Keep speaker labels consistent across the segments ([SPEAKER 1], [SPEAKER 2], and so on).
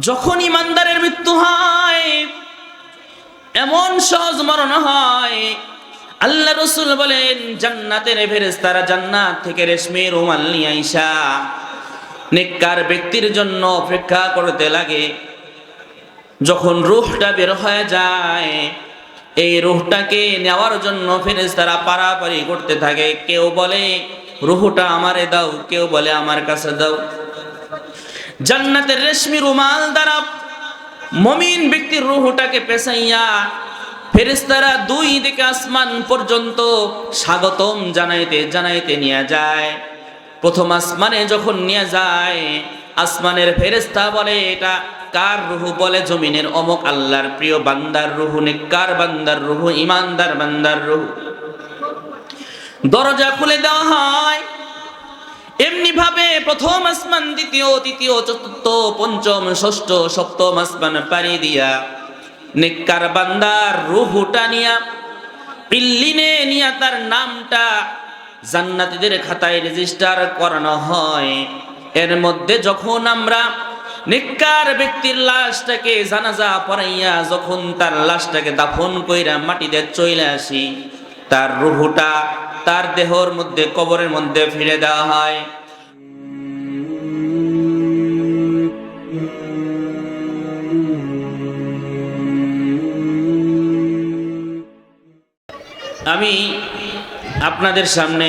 [SPEAKER 1] যখন ইমানদারের মৃত্যু হয়, এমন সহজ মরণ হয়। আল্লাহ রসুল বলেন, জান্নাতের ফেরেশতারা জান্নাত থেকে রেশমি, রুমাল নিয়ে আইসা নেককার ব্যক্তির জন্য অপেক্ষা করতে লাগে। যখন রুহটা বের হয়ে যায়, এই রুহটাকে নেওয়ার জন্য ফেরেশতারা পারাপারি করতে থাকে। কেউ বলে, রুহটা আমারে দাও। কেউ বলে, আমার কাছে দাও। জান্নাতের রেশমি রুমাল দ্বারা মমিন ব্যক্তির রুহটাকে পেছাইয়া ফেরেশতারা দুই দিকে আসমান পর্যন্ত স্বাগতম জানাইতে জানাইতে নিয়ে যায়। প্রথম আসমানে যখন নিয়ে যায়, আসমানের ফেরেশতা বলে, এটা কার রুহু? বলে, জমিনের অমক আল্লাহর প্রিয় বান্দার রুহু, নেককার বান্দার রুহু, ইমানদার বান্দার রুহু। দরজা খুলে দেওয়া হয়। এমনি ভাবে প্রথম আসমান, দ্বিতীয়, তৃতীয়, চতুর্থ, পঞ্চম, ষষ্ঠ, সপ্তম আসমান পাড়ি দিয়া নেককার বান্দার রুহুটা নিয়া, পিল্লিনে নিয়া তার নামটা জান্নাতীদের খাতায় রেজিস্টার করানো হয়। এর মধ্যে যখন আমরা নিকার ব্যক্তির লাশটাকে জানাজা পড়াইয়া যখন তার লাশটাকে দাফন কইরা মাটিতে চলে আসি, তার রুহুটা তার দেহর মধ্যে, কবরের মধ্যে ফিরে দেওয়া হয়। আমি আপনাদের সামনে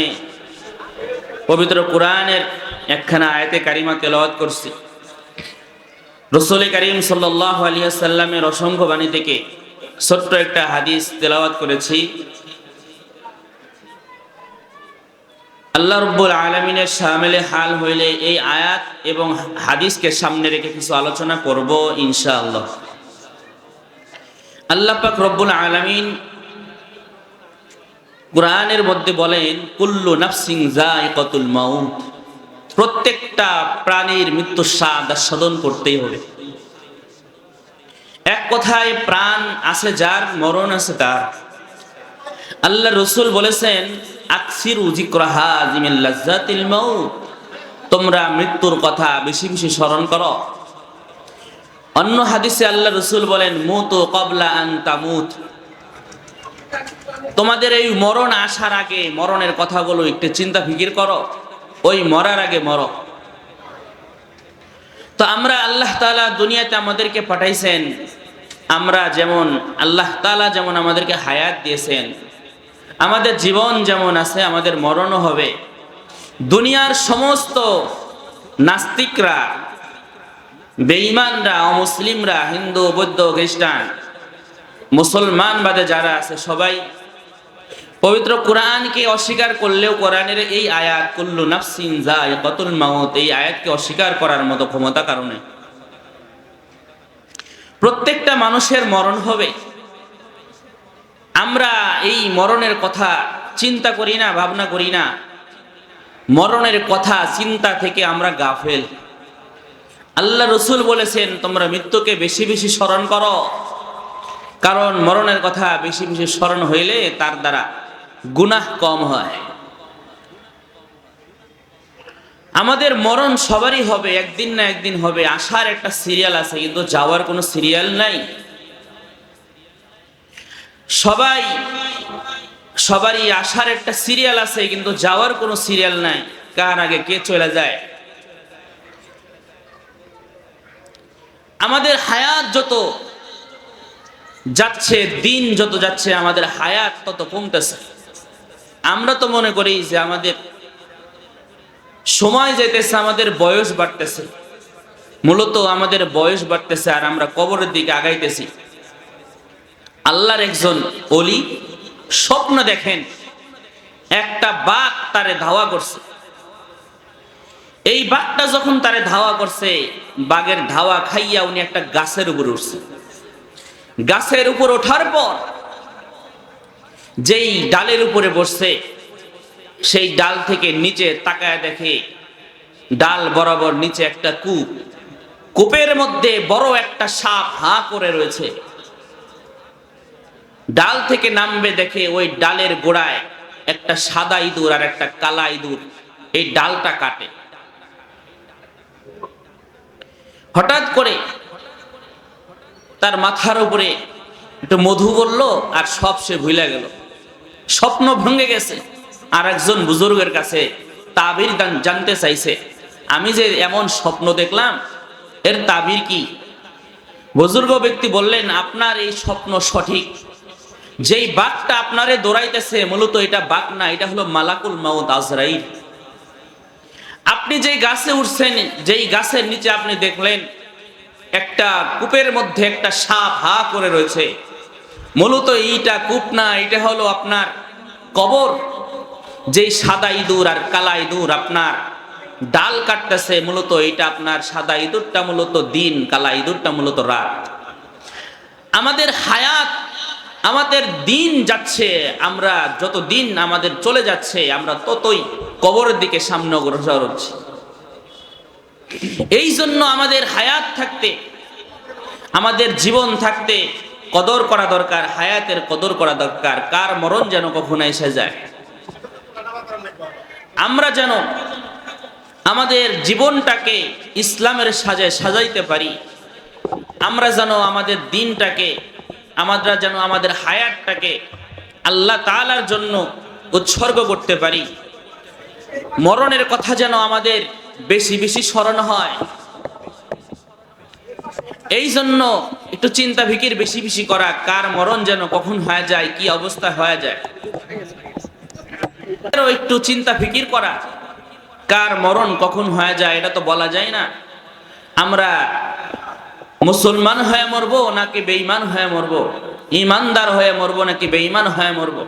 [SPEAKER 1] পবিত্র কোরআনের একখানা আয়তে কারিমা তেলাওয়াত করছি। রসুল করিম সাল্লাহ আলিয়াসাল্লামের অসংখ্য বাণী থেকে ছোট্ট একটা হাদিস তেলাওয়াত করেছি। আল্লাহ রব্বুল আলমিনের সামেলে হাল হইলে এই আয়াত এবং হাদিসকে সামনে রেখে কিছু আলোচনা করব ইনশাআল্লাহ। আল্লাহ পাক রব্বুল আলমিন কোরআনের মধ্যে বলেন, কুল্লু নাফসিং জায়কাতুল মাউত। প্রত্যেকটা প্রাণীর মৃত্যু স্বাদ আস্বাদন করতেই হবে। এক কথায় প্রাণ আছে যার, মরণ আছে তার। আল্লাহ রসুল বলেছেন, আকসির উজিক্রাহা জিমিল লাজ্জাতিল মাউত। তোমরা মৃত্যুর কথা বেশি বেশি স্মরণ করো। অন্য হাদিসে আল্লাহ রসুল বলেন, মুত কবলা আন তামুত। তোমাদের এই মরণ আসার আগে মরণের কথাগুলো একটু চিন্তা ফিকির করো। ওই মরার আগে মর। তো আমরা আল্লাহ তালা দুনিয়াতে আমাদেরকে পাঠাইছেন। আমরা যেমন আল্লাহ তালা যেমন আমাদেরকে হায়াত দিয়েছেন। আমাদের জীবন যেমন আছে, আমাদের মরণও হবে। দুনিয়ার সমস্ত নাস্তিকরা, বেঈমানরা, অমুসলিমরা, হিন্দু, বৌদ্ধ, খ্রিস্টান মুসলমান বাদে যারা আছে সবাই পবিত্র কোরআনকে অস্বীকার করলেও কোরআনের এই আয়াত, কুল্লু নাফসিন যায় কতুল মাউত, এই আয়াতকে অস্বীকার করার মতো ক্ষমতা কারণে প্রত্যেকটা মানুষের মরণ হবে। আমরা এই মরণের কথা চিন্তা করি না, ভাবনা করি না। মরণের কথা, চিন্তা থেকে আমরা গাফেল। আল্লাহ রসুল বলেছেন, তোমরা মৃত্যুকে বেশি বেশি স্মরণ করো। কারণ মরণের কথা বেশি বেশি স্মরণ হইলে তার দ্বারা গুনাহ কম হয়। আমাদের মরণ সবারই হবে, একদিন না একদিন হবে। আসার একটা সিরিয়াল আছে, কিন্তু যাওয়ার কোনো সিরিয়াল নাই। সবাই, সবারই আসার একটা সিরিয়াল আছে, কিন্তু যাওয়ার কোনো সিরিয়াল নাই। কার আগে কে চলে যায়? আমাদের হায়াত যত যাচ্ছে, দিন যত যাচ্ছে, আমাদের হায়াত তত কমতেছে। আমরা তো মনে করি যে আমাদের সময় যেতেছে আমাদের বয়স বাড়তেছে। মূলত আমাদের বয়স বাড়তেছে আর আমরা কবরের দিকে আগাইতেছি। আল্লাহর একজন অলি স্বপ্ন দেখেন, একটা বাঘ তারে ধাওয়া করছে। এই বাঘটা যখন তারে ধাওয়া করছে, বাঘের ধাওয়া খাইয়া উনি একটা গাছের উপরে উঠছে। গাছের উপর ওঠার পর যেই ডালের উপরে বসছে, সেই ডাল থেকে নিচে তাকায় দেখে ডাল বরাবর নিচে একটা কূপ। কূপের মধ্যে বড় একটা সাপ হা করে রয়েছে। ডাল থেকে নামবে দেখে ওই ডালের গোড়ায় একটা সাদা ইঁদুর আর একটা কালা ইঁদুর এই ডালটা কাটে। হঠাৎ করে তার মাথার উপরে একটু মধু বলল আর সব সে ভুলে গেল। স্বপ্ন ভেঙে গেছে। আর একজন বুজুর্গের কাছে তাবির জানতে চাইছে, আমি যে এমন স্বপ্ন দেখলাম, এর তাবির কি? বুজুর্গ ব্যক্তি বললেন, আপনার এই স্বপ্ন সঠিক। যেই বাঘটা আপনারে দৌড়াইতেছে, মূলত এটা বাঘ না, এটা হলো মালাকুল মাউদ আজরাইল। আপনি যেই গাছে উঠছেন, যেই গাছের নিচে আপনি দেখলেন একটা কূপের মধ্যে একটা সাপ হা করে রয়েছে। মূলত এইটা কূপ না, এটা হলো আপনার কবর। যেই সাদা ইঁদুর আর কালা ইঁদুর আপনার ডাল কাটতেছে, মূলত এটা আপনার সাদা ইঁদুরটা মূলত দিন, কালা ইঁদুরটা মূলত রাত। আমাদের হায়াত, আমাদের দিন যাচ্ছে, আমরা যত দিন আমাদের চলে যাচ্ছে, আমরা ততই কবরের দিকে সামনে অগ্রসর হচ্ছি। এই জন্য আমাদের হায়াত থাকতে, আমাদের জীবন থাকতে কদর করা দরকার, হায়াতের কদর করা দরকার। কার মরণ যেন কখনো এসে যায়? আমরা যেন আমাদের জীবনটাকে ইসলামের সাজায় সাজাইতে পারি। আমরা যেন আমাদের দিনটাকে, আমরা যেন আমাদের হায়াতটাকে আল্লাহ তাআলার জন্য উৎসর্গ করতে পারি। মরণের কথা যেন আমাদের বেশি বেশি স্মরণ হয়। এই জন্য একটু চিন্তা ভিকির বেশি বেশি করা, কার মরণ যেন কখন হয়ে যায়, কি অবস্থা হয়ে যায়। একটু চিন্তা ফিকির করা, কার মরণ কখন হয়ে যায়, এটা তো বলা যায় না। আমরা মুসলমান হয়ে মরবো নাকি বেঈমান হয়ে মরবো? ইমানদার হয়ে মরবো নাকি বেঈমান হয়ে মরবো?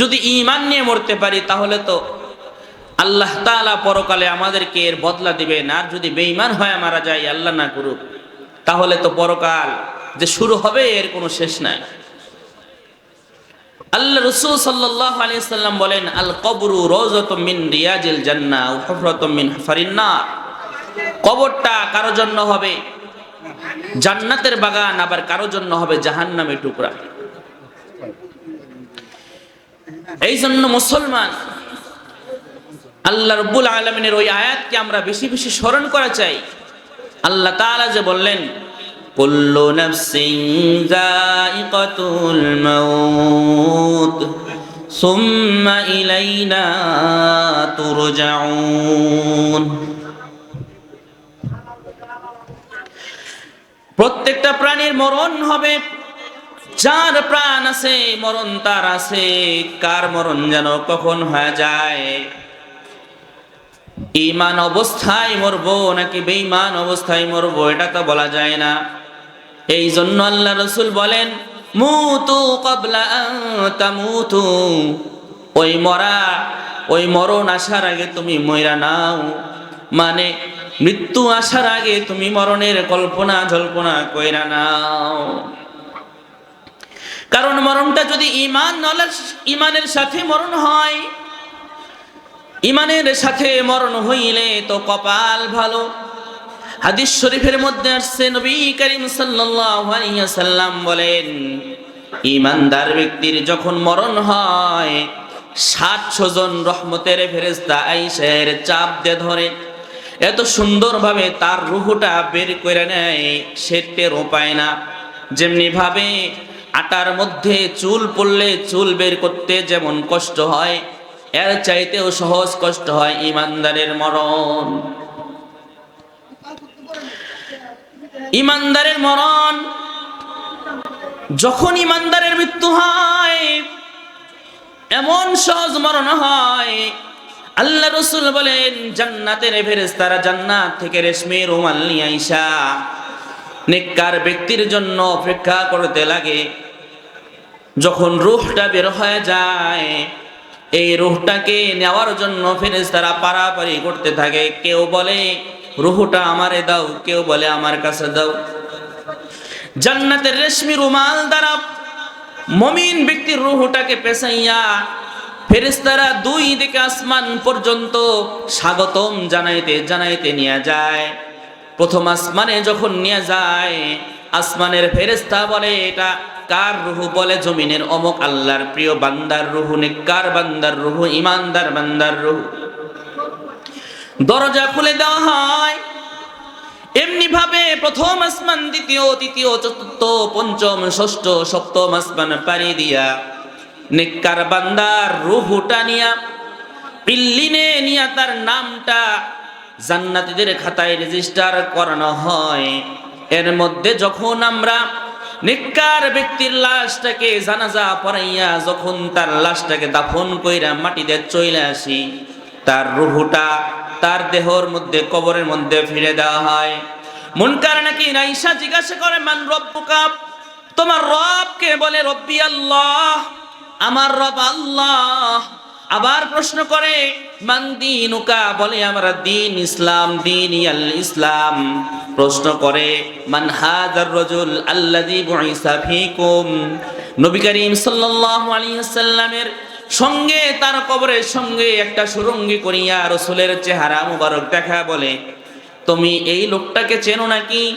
[SPEAKER 1] যদি ইমান নিয়ে মরতে পারি, তাহলে তো আল্লাহ তাআলা পরকালে আমাদেরকে এর বদলা দিবেন। আর যদি বেইমান হয়ে মারা যায় আল্লাহ না করুক, তাহলে তো পরকাল যে শুরু হবে, এর কোনো শেষ নাই। আল্লাহ রসুল সাল্লাহ আলি সাল্লাম বলেন আল কবরু রোজত মিন রিয়াজিল জান্না হফরত মিন ফারিন্নার কবরটা কারও জন্য হবে? জান্নাতের বাগান আবার কারও জন্য হবে? জাহান্নামের টুকরা। এই জন্য মুসলমান আল্লাহ রব্বুল আলমিনের ওই আয়াতকে আমরা বেশি বেশি স্মরণ করা চাই। আল্লাহ তাআলা যে বললেন, কুল্লু নাফসিন যায়িকাতুল মাউত, সুম্মা ইলাইনা তুরজাউন। প্রত্যেকটা প্রাণীর মরণ হবে। যার প্রাণ আছে, মরণ তার আছে। কার মরণ যেন কখন হয়ে যায়? ইমান অবস্থায় মরবো নাকি বেঈমান অবস্থায় মরবো, এটা তো বলা যায় না। এই জন্য আল্লাহ রসুল বলেন, মুতু কবলা তামুতু। ওই মরা, ওই মরণ আসার আগে তুমি মইরা নাও। মানে মৃত্যু আসার আগে তুমি মরণের কল্পনা জল্পনা কইরা নাও। কারণ মরণটা যদি ইমান ইমানের সাথে মরণ হয় ইমানের সাথে মরণ হইলে তো কপাল ভালো। হাদিস শরীফের মধ্যে আসছে, নবী করিম সাল্লাম বলেন, ইমানদার ব্যক্তির যখন মরণ হয়, সাতশো জন রহমতের ফেরেস্তা আইসের চাপ দিয়ে ধরে। এত সুন্দরভাবে তার রুহুটা বের করে নেয়, সে টেরও পায় না। যেমনি ভাবে আটার মধ্যে চুল পড়লে চুল বের করতে যেমন কষ্ট হয় এর চাইতেও সহজ কষ্ট হয় ইমানদারের মরণ। ইমানদারের মরণ, যখন ইমানদারের মৃত্যু হয়, এমন সহজ মরণ হয়। আল্লাহ রসুল বলেন, জান্নাতের ফেরেস্তারা জান্নাত থেকে রেশমি, রুমাল নিয়ে আইসা নেককার ব্যক্তির জন্য অপেক্ষা করতে লাগে। যখন রুহটা বের হয়ে যায় এই রুহটাকে নেওয়ার জন্য ফেরেস্তারা পারাপারি করতে থাকে। কেউ বলে, রুহটা আমারে দাও। কেউ বলে, আমার কাছে দাও। জান্নাতের রেশমি রুমাল দ্বারা মমিন ব্যক্তির রুহটাকে পেছাইয়া ফেরেস্তারা দুই দিকে আসমান পর্যন্ত স্বাগতম জানাইতে জানাইতে নিয়ে যায়। প্রথম আসমানে যখন নিয়ে যায়, আসমানের ফেরেস্তা বলে, এটা কার রুহু বলে জমিনের অমক আল্লাহর প্রিয় বান্দার রুহু, নেককার বান্দার রুহু, ইমানদার বান্দার রুহু? দরজা খুলে দেওয়া হয়। এমনি ভাবে প্রথম আসমান, দ্বিতীয়, তৃতীয়, চতুর্থ, পঞ্চম, ষষ্ঠ, সপ্তম আসমান পাড়ি দিয়া নেককার বান্দার রুহুটা নিয়া পিল্লিনে নিয়া তার নামটা জান্নাতীদের খাতায় রেজিস্টার করানো হয়। এর মধ্যে যখন আমরা নিকার ব্যক্তির লাশটাকে জানাজা পড়াইয়া যখন তার লাশটাকে দাফন কইরা মাটিতে চলে আসি, তার রুহুটা তার দেহর মধ্যে, কবরের মধ্যে ফিরে দেওয়া হয়। মুনকার নাকি রাইসা জিজ্ঞাসা করে, মান রব্বুকা? তোমার রবকে বলে, রব্বি আল্লাহ, আমার রব আল্লাহ। আবার প্রশ্ন করে, মান দিনুকা? বলে, আমরা দিন ইসলাম, দিন আল ইসলাম। প্রশ্ন করে, মান হাজার রজুল আল্লাযী বুইসা ফিকুম? নবী করিম সাল্লাল্লাহু আলাইহি ওয়াসাল্লামের সঙ্গে, তার কবরের সঙ্গে একটা সুরঙ্গি করিয়া রসুলের চেহারা মুবারক দেখা, বলে, তুমি এই লোকটাকে চেনো নাকি?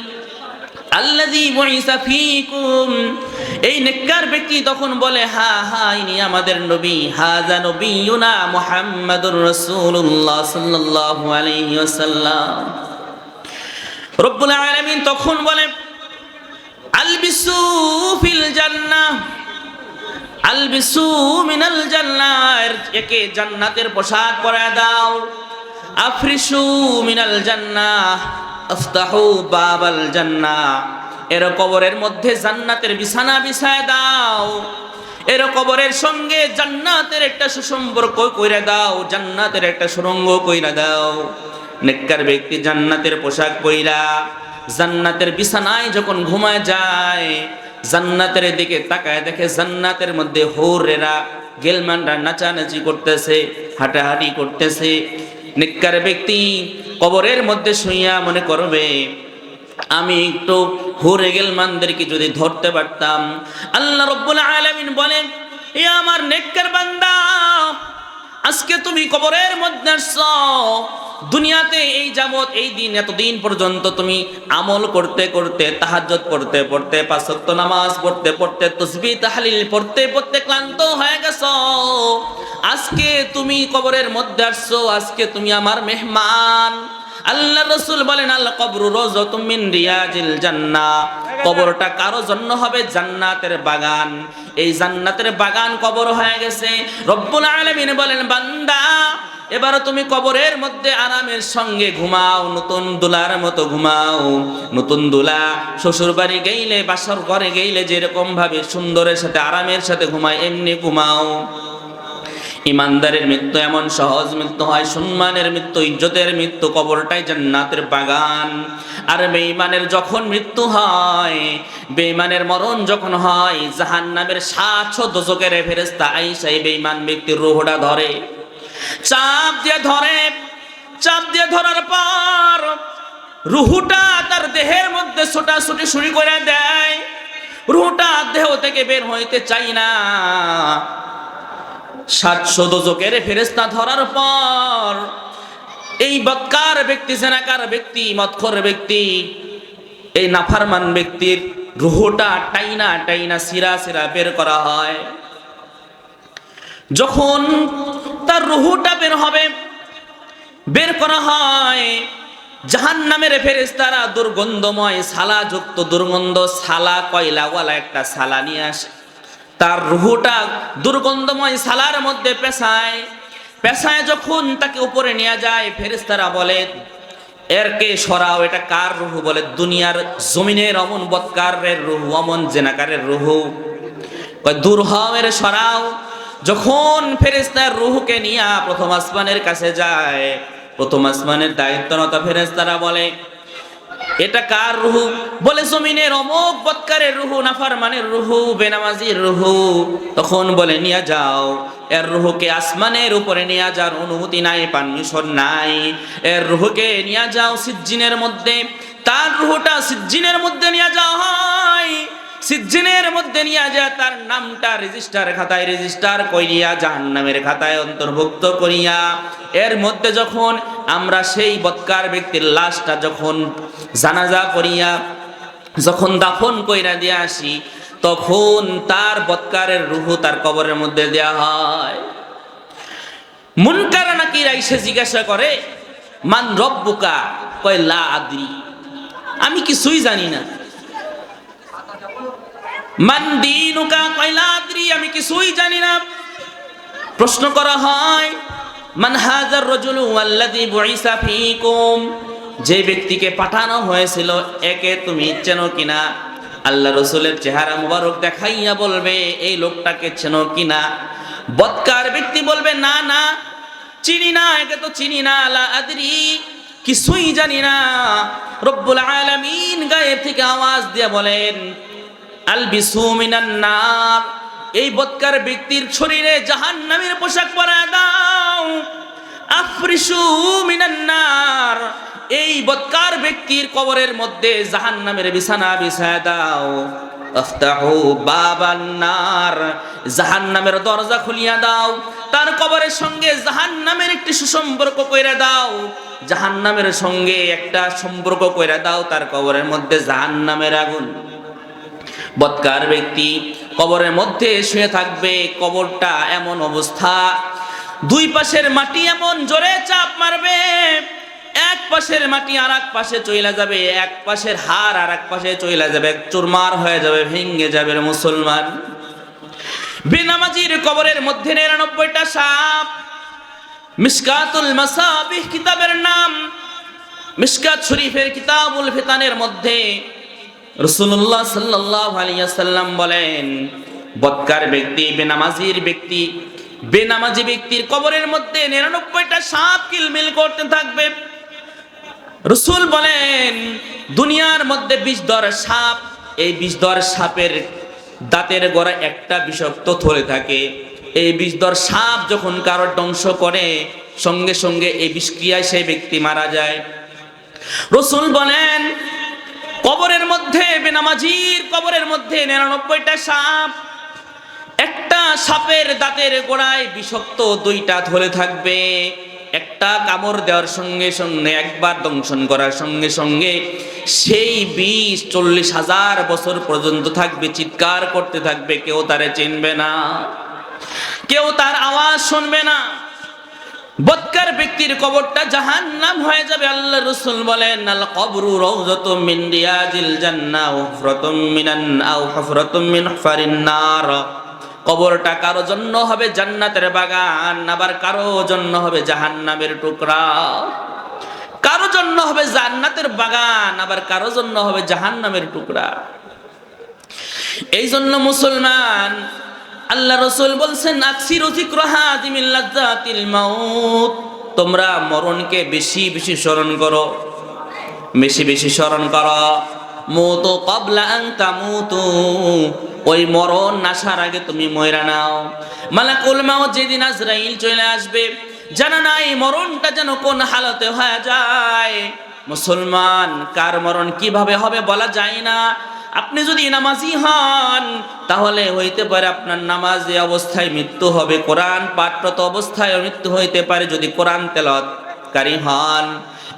[SPEAKER 1] আল্লাযী বুইসা ফীকুম। এই নেককার ব্যক্তি তখন বলে, হা হা, ইনি আমাদের নবী। হাজা নবিয়ুনা মুহাম্মাদুর রাসূলুল্লাহ সাল্লাল্লাহু আলাইহি ওয়াসাল্লাম। রব্বুল আলামিন তখন বলে, আলবিসু ফিল জান্নাহ, আলবিসু মিনাল জান্নাহ। একে জান্নাতের পোশাক পরায় দাও। আফরিসু মিনাল জান্নাহ, আফতাহু বাবাল জান্নাহ। এর কবরের মধ্যে জান্নাতের বিছানা বিছায় দাও। এর কবরের সঙ্গে জান্নাতের একটা সুসম্পর্ক কইরা দাও, জান্নাতের একটা সুরঙ্গ কইরা দাও। নেককার ব্যক্তি জান্নাতের পোশাক পইরা জান্নাতের বিছানায় যখন ঘুমায় যায়, জান্নাতের দিকে তাকায় দেখে জান্নাতের মধ্যে হোরেরা, গেলমানরা নাচানাচি করতেছে, হাঁটাহাঁটি করতেছে। নিকার ব্যক্তি কবরের মধ্যে শুইয়া মনে করবে আমি একটু হুরে গেলমানদেরকে যদি ধরতে পারতাম। আল্লাহ রব্বুল আলামিন বলেন, এ আমার নেককার বান্দা, আজকে তুমি কবরের মধ্যে দুনিয়াতে এই যাবত এই দিন এতদিন পর্যন্ত তুমি আমল করতে করতে তাহাজ্জত পড়তে পড়তে পাঁচক্ত নামাজ পড়তে পড়তে তসবি তাহলিল পড়তে পড়তে ক্লান্ত হয়ে গেছো। আজকে তুমি কবরের মধ্যে আসছো, আজকে তুমি আমার মেহমান। আল্লাহ রসুল বলেন আল্লাহ কবর রোজতুম মিন রিয়াজিল জান্নাহ কবরটা কারও জন্য হবে? জান্নাতের বাগান। এই জান্নাতের বাগান কবর হয়ে গেছে। রব্বুল আলামিন বলেন, বান্দা, এবার তুমি কবরের মধ্যে আরামের সঙ্গে ঘুমাও, নতুন দুলার মতো ঘুমাও। নতুন দুলা শ্বশুর বাড়ি গেইলে, বাসর ঘরে গেইলে যেরকম ভাবে সুন্দরের সাথে, আরামের সাথে ঘুমায়, এমনি ঘুমাও। ইমানদারের মৃত্যু এমন সহজ মৃত্যু হয়, সম্মানের মৃত্যু, ইজ্জতের মৃত্যু, কবরটাই জান্নাতের বাগান। আর বেঈমানের যখন মৃত্যু হয়, বেঈমানের মরণ যখন হয়, জাহান্নামের সাতশো দশকের ফেরেস্তা আইসাই বেঈমান ব্যক্তির রুহটা ধরে। চাপ দিয়ে ধরে, চাপ দিয়ে ধরার পর রুহুটা তার দেহের মধ্যে ছোটাছুটি শুরু করে দেয়। রুহুটা দেহ থেকে বের হইতে চাই না। সাতশো দোজকের ফেরেস্তা ধরার পর, এই বৎকার ব্যক্তি, সেনাকার ব্যক্তি মৎখর ব্যক্তি, এই নাফারমান ব্যক্তির রুহুটা টাইনা টাইনা সিরা সিরা বের করা হয়। যখন তার রুহুটা বের হবে, বের করা হয় জাহান নামের ফেরেস্তারা দুর্গন্ধময় সালা যুক্ত দুর্গন্ধ সালা কয়লাওয়ালা একটা সালা নিয়ে আসে। তার রুহুটা দুর্গন্ধময় সালার মধ্যে পেশায় পেশায় যখন তাকে উপরে নিয়ে যায় ফেরেস্তারা বলে এরকে সরাও, এটা কার রুহু? বলে, দুনিয়ার জমিনের অমন বৎকারের রুহু, অমন জেনাকারের রুহু। দূর হও এর, সরাও। যখন ফেরেস্তার রুহুকে নিয়ে প্রথম আসমানের কাছে যায়, প্রথম আসমানের দায়িত্বরতা ফেরেস্তারা বলে এটা কার রুহু? বলে জমিনের অমোক বৎকারের রুহু, নাফারমানের রুহু, বেনামাজির রুহু। তখন বলে, নিয়ে যাও। এর রুহুকে আসমানের উপরে নিয়ে যাওয়ার অনুমতি নাই, পারমিশন নাই। এর রুহুকে নিয়ে যাও সিজ্জিনের মধ্যে। তার রুহুটা সিজ্জিনের মধ্যে নিয়ে যাওয়া হয়। সিজ্জিনের মধ্যে নিয়ে যায়, তার নামটা রেজিস্টার খাতায় রেজিস্টার করিয়া জাহান্নামের খাতায় অন্তর্ভুক্ত করিয়া, এর মধ্যে যখন আমরা সেই বৎকার ব্যক্তির লাশটা যখন জানাজা করিয়া যখন দাফন কইরা দিয়ে আসি, তখন তার বৎকারের রুহু তার কবরের মধ্যে দেয়া হয়। মুনকারা নাকি রাইসে জিজ্ঞাসা করে, মান রব্বুকা? কয়, লা আদি আমি কিছুই জানি না। মান আমি কিছুই জানি না। প্রশ্ন করা হয় যে ব্যক্তিকে পাঠানো হয়েছিল, একে তুমি চেনো কিনা? আল্লাহ রসুলের চেহারা মুবারক দেখাইয়া বলবে, এই লোকটাকে চেনো কিনা? বৎকার ব্যক্তি বলবে, না না, চিনি না, একে তো চিনি না, লা আদরি, কিছুই জানি না। রব্বুল আলামিন গায়েব থেকে আওয়াজ দিয়ে বলেন আলবিসু মিনান নার। এই বৎকার ব্যক্তির শরীরে জাহান্নামের পোশাক পরা দাও। আফরিসু মিনান এই বৎকার ব্যক্তির কবরের মধ্যে জাহান্নামের বিছানা বিছায় দাও। আফতাহু বাবান নার। জাহান্নামের দরজা খুলিয়া দাও। তার কবরের সঙ্গে জাহান্নামের একটি সুসম্পর্ক কইরা দাও। জাহান্নামের সঙ্গে একটা সম্পর্ক কইরা দাও তার কবরের মধ্যে জাহান্নামের আগুন। বৎকার ব্যক্তি কবরের মধ্যে শুয়ে থাকবে, কবরটা এমন অবস্থা। দুই পাশের মাটি এমন জোরে চাপ মারবে, এক পাশের মাটি আর এক পাশে চইলা যাবে, এক পাশের হার আর এক পাশে চইলা যাবে, চুরমার হয়ে যাবে ভেঙ্গে যাবে মুসলমান। বেনামাজির কবরের মধ্যে নিরানব্বইটা সাপ, মিসকাতুল মাসাবিহ কিতাবের নাম, মিসকাত শরীফের কিতাবুল ফিতানের মধ্যে রসুল্লাহ সাল্লাহ আলিয়াল্লাম বলেন বৎকার ব্যক্তি, বেনামাজির ব্যক্তি, বেনামাজি ব্যক্তির কবরের মধ্যে নিরানব্বইটা সাপ কিলমিল করতে থাকবে। রসুল বলেন, দুনিয়ার মধ্যে বিষধর সাপ, এই বিষধর সাপের দাঁতের গোড়া একটা বিষাক্ত থলে থাকে। এই বিষধর সাপ যখন কারোর ধ্বংস করে, সঙ্গে সঙ্গে এই বিষক্রিয়ায় সেই ব্যক্তি মারা যায়। রসুল বলেন কবরের মধ্যে, বেনামাজির কবরের মধ্যে নিরানব্বইটা সাপ। একটা সাপের দাঁতের গোড়ায় বিষাক্ত দুইটা ধরে থাকবে। একটা কামড় দেওয়ার সঙ্গে সঙ্গে, একবার দংশন করার সঙ্গে সঙ্গে সেই বিষ চল্লিশ হাজার বছর পর্যন্ত থাকবে, চিৎকার করতে থাকবে, কেউ তারে চিনবে না। কেউ তার আওয়াজ শুনবে না। বৎকার ব্যক্তির কবরটা জাহান্নাম হয়ে যাবে আল্লাহ রসুল বলেন, আল কবরু রওজাতুম মিন রিয়াজিল জান্নাহ ওয়া হুফরাতুম মিনান, আও মিন হুফারিন নার। কবরটা কারও জন্য হবে জান্নাতের বাগান, আবার কারও জন্য হবে জাহান্নামের টুকরা। কারও জন্য হবে জান্নাতের বাগান, আবার কারও জন্য হবে জাহান্নামের টুকরা। এই জন্য মুসলমান আল্লাহ রসুল বলছেন, আকসির মাউত। তোমরা মরণকে বেশি বেশি স্মরণ করো। বেশি বেশি স্মরণ করো। মৌত কবলা তামুতু। ওই মরণ নাসার আগে তুমি ময়রা নাও। মালাকুল মাউত যেদিন আজরাইল চলে আসবে, জানা নাই মরণটা যেন কোন হালতে হয়ে যায়। মুসলমান, কার মরণ কীভাবে হবে বলা যায় না। আপনি যদি নামাজি হন, তাহলে হইতে পারে আপনার নামাজি অবস্থায় মৃত্যু হবে। কোরআন পাঠরত অবস্থায় মৃত্যু হইতে পারে যদি কোরআন তেলতকারী হন।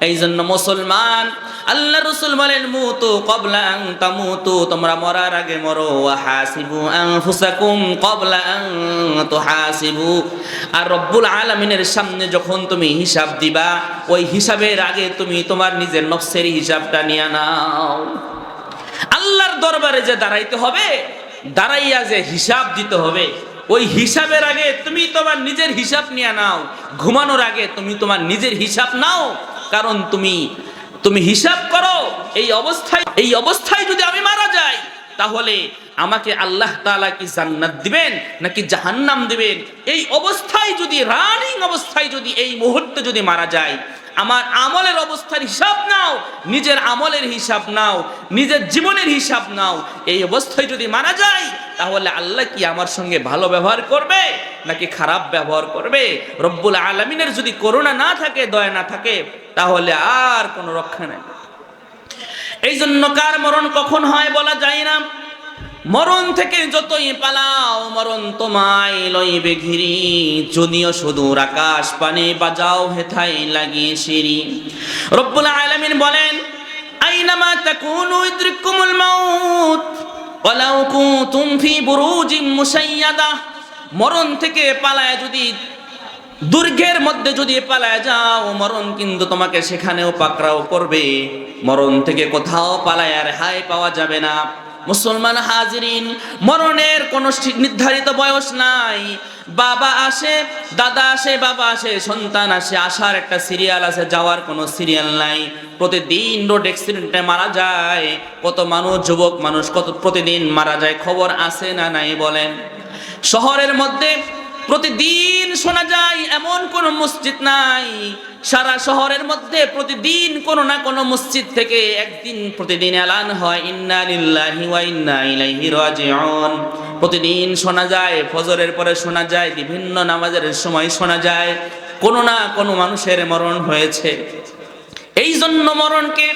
[SPEAKER 1] এই জন্য মুসলমান আল্লাহ রসুল বলেন, মুতু কবলা আং তামুতু, তোমরা মরার আগে মরো। হাসিবু আনফুসাকুম কবলা আং তুহাসিবু। আর রব্বুল আলামিনের সামনে যখন তুমি হিসাব দিবা, ওই হিসাবের আগে তুমি তোমার নিজের নফসের হিসাবটা নিয়ে নাও। আল্লাহর দরবারে যে দাঁড়াইতে হবে, দাঁড়াইয়া যে হিসাব দিতে হবে, ওই হিসাবের আগে তুমি তোমার নিজের হিসাব নিয়ে নাও, ঘুমানোর আগে তুমি তোমার নিজের হিসাব নাও, কারণ তুমি তুমি হিসাব করো, এই অবস্থায় এই অবস্থায় যদি আমি মারা যাই তাহলে আমাকে আল্লাহ তালা কি জান্নাত দিবেন নাকি জাহান্নাম দিবেন? এই অবস্থায় যদি রানিং অবস্থায় যদি, এই মুহূর্তে যদি মারা যায়, আমার আমলের অবস্থার হিসাব নাও, নিজের আমলের হিসাব নাও, নিজের জীবনের হিসাব নাও, এই অবস্থায় যদি মারা যায়, তাহলে আল্লাহ কি আমার সঙ্গে ভালো ব্যবহার করবে নাকি খারাপ ব্যবহার করবে? রব্বুল আলমিনের যদি করুণা না থাকে, দয়া না থাকে, তাহলে আর কোনো রক্ষা নেই। এই জন্য কার মরণ কখন হয় বলা যায় না। মরণ থেকে যতই পালাও, মরণ তোমায় লইবে ঘিরি। যদিও সুদূর আকাশ পানে বাজাও হেথাই লাগিয়ে সিঁড়ি। রব্বুল আলামিন বলেন, আইনামা তাকুনু ইদরিকুমুল মাউত, ওয়ালাউ কুনতুম ফি বুরুজিম মুসাইয়াদা মরণ থেকে পালায় যদি দুর্গের মধ্যে যদি পালায় যাও, মরণ কিন্তু তোমাকে সেখানেও পাকড়াও করবে। মরণ থেকে কোথাও পালায় আর হাই পাওয়া যাবে না। মুসলমান হাজিরিন, মরণের কোনো নির্ধারিত বয়স নাই। বাবা আসে, দাদা আসে, বাবা আসে, সন্তান আসে, আসার একটা সিরিয়াল আছে, যাওয়ার কোনো সিরিয়াল নাই। প্রতিদিন রোড অ্যাক্সিডেন্টে মারা যায়। কত মানুষ, যুবক মানুষ, কত প্রতিদিন মারা যায়, খবর আছে না নাই বলেন? শহরের মধ্যে প্রতিদিন শোনা যায়, এমন কোন মসজিদ নাই। সারা শহরের মধ্যে প্রতিদিন কোনো না কোনো মসজিদ থেকে একদিন প্রতিদিন এলান হয়, ইন্না লিল্লাহি ওয়া ইন্না ইলাইহি রাজিউন। প্রতিদিন শোনা যায়, ফজরের পরে শোনা যায়, বিভিন্ন নামাজের সময় শোনা যায়, কোনো না কোনো মানুষের মরণ হয়েছে। এই জন্য মরণকে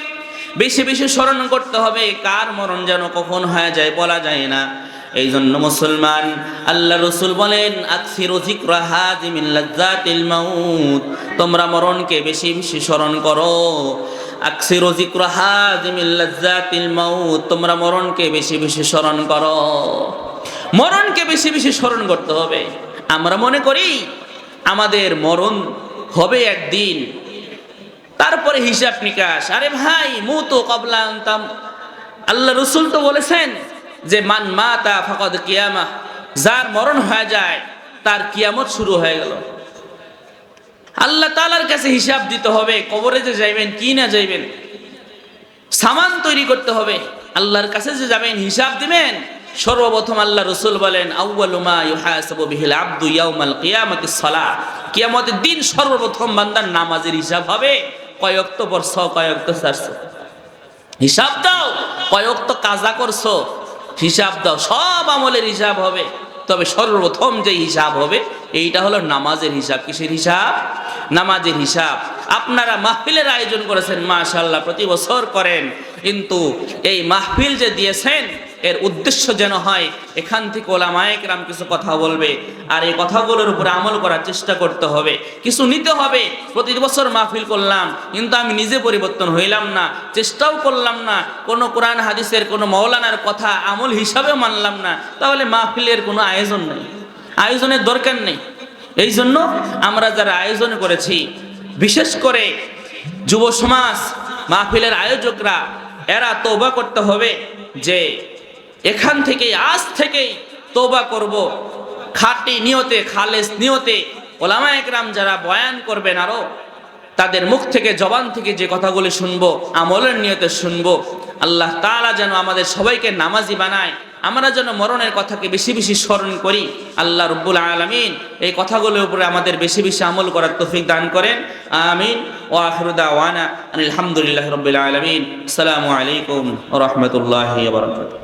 [SPEAKER 1] বেশি বেশি স্মরণ করতে হবে, কার মরণ যেন কখন হয়ে যায় বলা যায় না। এই জন্য মুসলমান, আল্লাহ রসুল বলেন তোমরা মরণকে বেশি বেশি স্মরণ করো। তোমরা মরণকে বেশি বেশি স্মরণ করো। মরণকে বেশি বেশি স্মরণ করতে হবে। আমরা মনে করি, আমাদের মরণ হবে একদিন, তারপরে হিসাব নিকাশ। আরে ভাই মু তো কবলা আনতাম আল্লাহ রসুল তো বলেছেন যে মান মাতা ফকদ কিয়ামা, যার মরণ হয়ে যায়, তার কিয়ামত শুরু হয়ে গেল। আল্লাহ তালার কাছে হিসাব দিতে হবে, কবরে যে যাইবেন, কি না যাইবেন। সামান তৈরি করতে হবে। আল্লাহর কাছে যে যাবেন, হিসাব দিবেন। সর্বপ্রথম আল্লাহ রসুল বলেন কিয়ামতের দিন সর্বপ্রথম বান্দার নামাজের হিসাব হবে। কয়ক্ত বর্ষ কয়ক্ত চারশো হিসাব দাও কয়ক্ত কাজা করছ। হিসাব দাও, সব আমলের হিসাব হবে। তবে সর্বপ্রথম যে হিসাব হবে, এইটা হলো নামাজের হিসাব। কিসের হিসাব? নামাজের হিসাব। আপনারা মাহফিলের আয়োজন করেছেন মাশাল্লাহ প্রতি বছর করেন। কিন্তু এই মাহফিল যে দিয়েছেন এর উদ্দেশ্য যেন হয়, এখান থেকে ওলামায়ক রাম কিছু কথা বলবে। আর এই কথাগুলোর উপরে আমল করার চেষ্টা করতে হবে। কিছু নিতে হবে। প্রতি বছর মাহফিল করলাম, কিন্তু আমি নিজে পরিবর্তন হইলাম না, চেষ্টাও করলাম না। কোনো কোরআন, হাদিসের, কোনো মৌলানার কথা আমল হিসাবে মানলাম না। তাহলে মাহফিলের কোনো আয়োজন নেই। আয়োজনের দরকার নেই। এই জন্য আমরা যারা আয়োজন করেছি, বিশেষ করে যুব সমাজ, মাহফিলের আয়োজকরা, এরা তৌবা করতে হবে যে এখান থেকে আজ থেকেই তোবা করব। খাটি নিয়তে, খালেস নিয়তে ওলামা একরাম যারা বয়ান করবেন আরও, তাদের মুখ থেকে, জবান থেকে যে কথাগুলি শুনব, আমলের নিয়তে শুনব, আল্লাহ তাআলা যেন আমাদের সবাইকে নামাজি বানায়, আমরা যেন মরণের কথাকে বেশি বেশি স্মরণ করি, আল্লাহ রব্বুল আলমিন এই কথাগুলোর উপরে আমাদের বেশি বেশি আমল করার তৌফিক দান করেন, আমিন ও আখরুদা ওয়ানা আলহামদুলিল্লাহ রবিল আলমিন, আসসালামু আলাইকুম রহমতুল্লাহ বারকাতুহ।